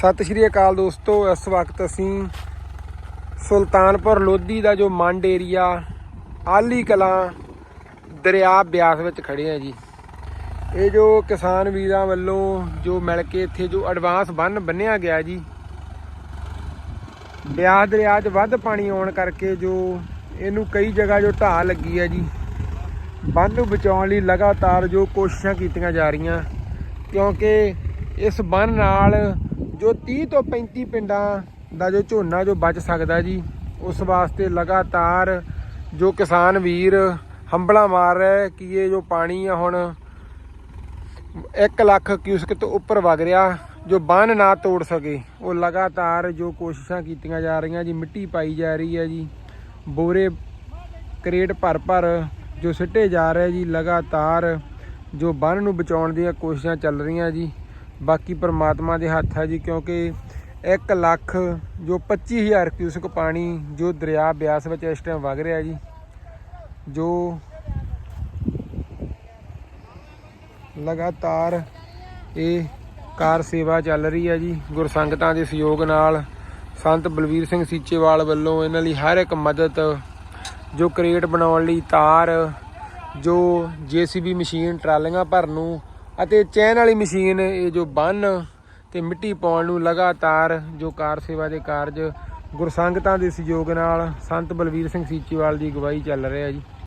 ਸਤਿ ਸ਼੍ਰੀ ਅਕਾਲ ਦੋਸਤੋ, ਇਸ ਵਕਤ ਅਸੀਂ ਸੁਲਤਾਨਪੁਰ ਲੋਧੀ ਦਾ ਜੋ ਮੰਡ ਏਰੀਆ ਆਲੀ ਕਲਾਂ ਦਰਿਆ ਬਿਆਸ ਵਿੱਚ ਖੜੇ ਆ ਜੀ। ਇਹ ਜੋ ਕਿਸਾਨ ਵੀਰਾਂ ਵੱਲੋਂ ਜੋ ਮਿਲ ਕੇ ਇੱਥੇ ਜੋ ਐਡਵਾਂਸ ਬੰਨ ਬੰਨਿਆ ਗਿਆ ਜੀ, ਬਿਆਸ ਦਰਿਆ 'ਚ ਵੱਧ ਪਾਣੀ ਆਉਣ ਕਰਕੇ ਜੋ ਇਹਨੂੰ ਕਈ ਜਗ੍ਹਾ ਜੋ ਢਾਹ ਲੱਗੀ ਹੈ ਜੀ, ਬੰਨ ਨੂੰ ਬਚਾਉਣ ਲਈ ਲਗਾਤਾਰ ਜੋ ਕੋਸ਼ਿਸ਼ਾਂ ਕੀਤੀਆਂ ਜਾ ਰਹੀਆਂ, ਕਿਉਂਕਿ ਇਸ ਬੰਨ ਨਾਲ ਜੋ 30 ਤੋਂ 35 ਪਿੰਡਾਂ ਦਾ ਜੋ ਝੋਨਾ ਜੋ ਬਚ ਸਕਦਾ ਜੀ, ਉਸ ਵਾਸਤੇ ਲਗਾਤਾਰ ਜੋ ਕਿਸਾਨ ਵੀਰ ਹੰਬਲਾ ਮਾਰ ਰਿਹਾ ਕਿ ਇਹ ਜੋ ਪਾਣੀ ਆ ਹੁਣ 1 ਲੱਖ ਕਿਊਸਕ ਤੋਂ ਉੱਪਰ ਵਗ ਰਿਹਾ, ਜੋ ਬੰਨ ਨਾ ਤੋੜ ਸਕੇ, ਉਹ ਲਗਾਤਾਰ ਜੋ ਕੋਸ਼ਿਸ਼ਾਂ ਕੀਤੀਆਂ ਜਾ ਰਹੀਆਂ ਜੀ, ਮਿੱਟੀ ਪਾਈ ਜਾ ਰਹੀ ਹੈ ਜੀ, ਬੋਰੇ ਕਰੇਟ ਭਰ ਭਰ ਜੋ ਸਿੱਟੇ ਜਾ ਰਹੇ ਜੀ, ਲਗਾਤਾਰ ਜੋ ਬੰਨ ਨੂੰ ਬਚਾਉਣ ਦੀਆਂ ਕੋਸ਼ਿਸ਼ਾਂ ਚੱਲ ਰਹੀਆਂ ਜੀ। ਬਾਕੀ ਪਰਮਾਤਮਾ ਦੇ ਹੱਥ ਹੈ ਜੀ, ਕਿਉਂਕਿ 1 ਲੱਖ ਜੋ 25000 ਕਿਊਸਕ ਪਾਣੀ ਜੋ ਦਰਿਆ ਬਿਆਸ ਵਿੱਚ ਇਸ ਟਾਈਮ ਵਗ ਰਿਹਾ ਜੀ, ਜੋ ਲਗਾਤਾਰ ਇਹ ਕਾਰ ਸੇਵਾ ਚੱਲ ਰਹੀ ਹੈ ਜੀ, ਗੁਰਸੰਗਤਾਂ ਦੇ ਸਹਿਯੋਗ ਨਾਲ ਸੰਤ ਬਲਵੀਰ ਸਿੰਘ ਸੀਚੇਵਾਲ ਵੱਲੋਂ ਇਹਨਾਂ ਲਈ ਹਰ ਇੱਕ ਮਦਦ, ਜੋ ਕ੍ਰੇਟ ਬਣਾਉਣ ਲਈ ਤਾਰ, ਜੋ ਜੀਸੀਬੀ ਮਸ਼ੀਨ ਟਰਾਲੀਆਂ ਭਰਨ ਨੂੰ ਅਤੇ ਚੈਨ ਵਾਲੀ ਮਸ਼ੀਨ, ਇਹ ਜੋ ਬੰਨ ਤੇ ਮਿੱਟੀ ਪਾਉਣ ਨੂੰ ਲਗਾਤਾਰ ਜੋ ਕਾਰ ਸੇਵਾ ਦੇ ਕਾਰਜ ਗੁਰਸੰਗਤਾਂ ਦੇ ਸਹਿਯੋਗ ਨਾਲ ਸੰਤ ਬਲਵੀਰ ਸਿੰਘ ਸੀਚੇਵਾਲ ਦੀ ਅਗਵਾਈ ਚੱਲ ਰਿਹਾ ਜੀ।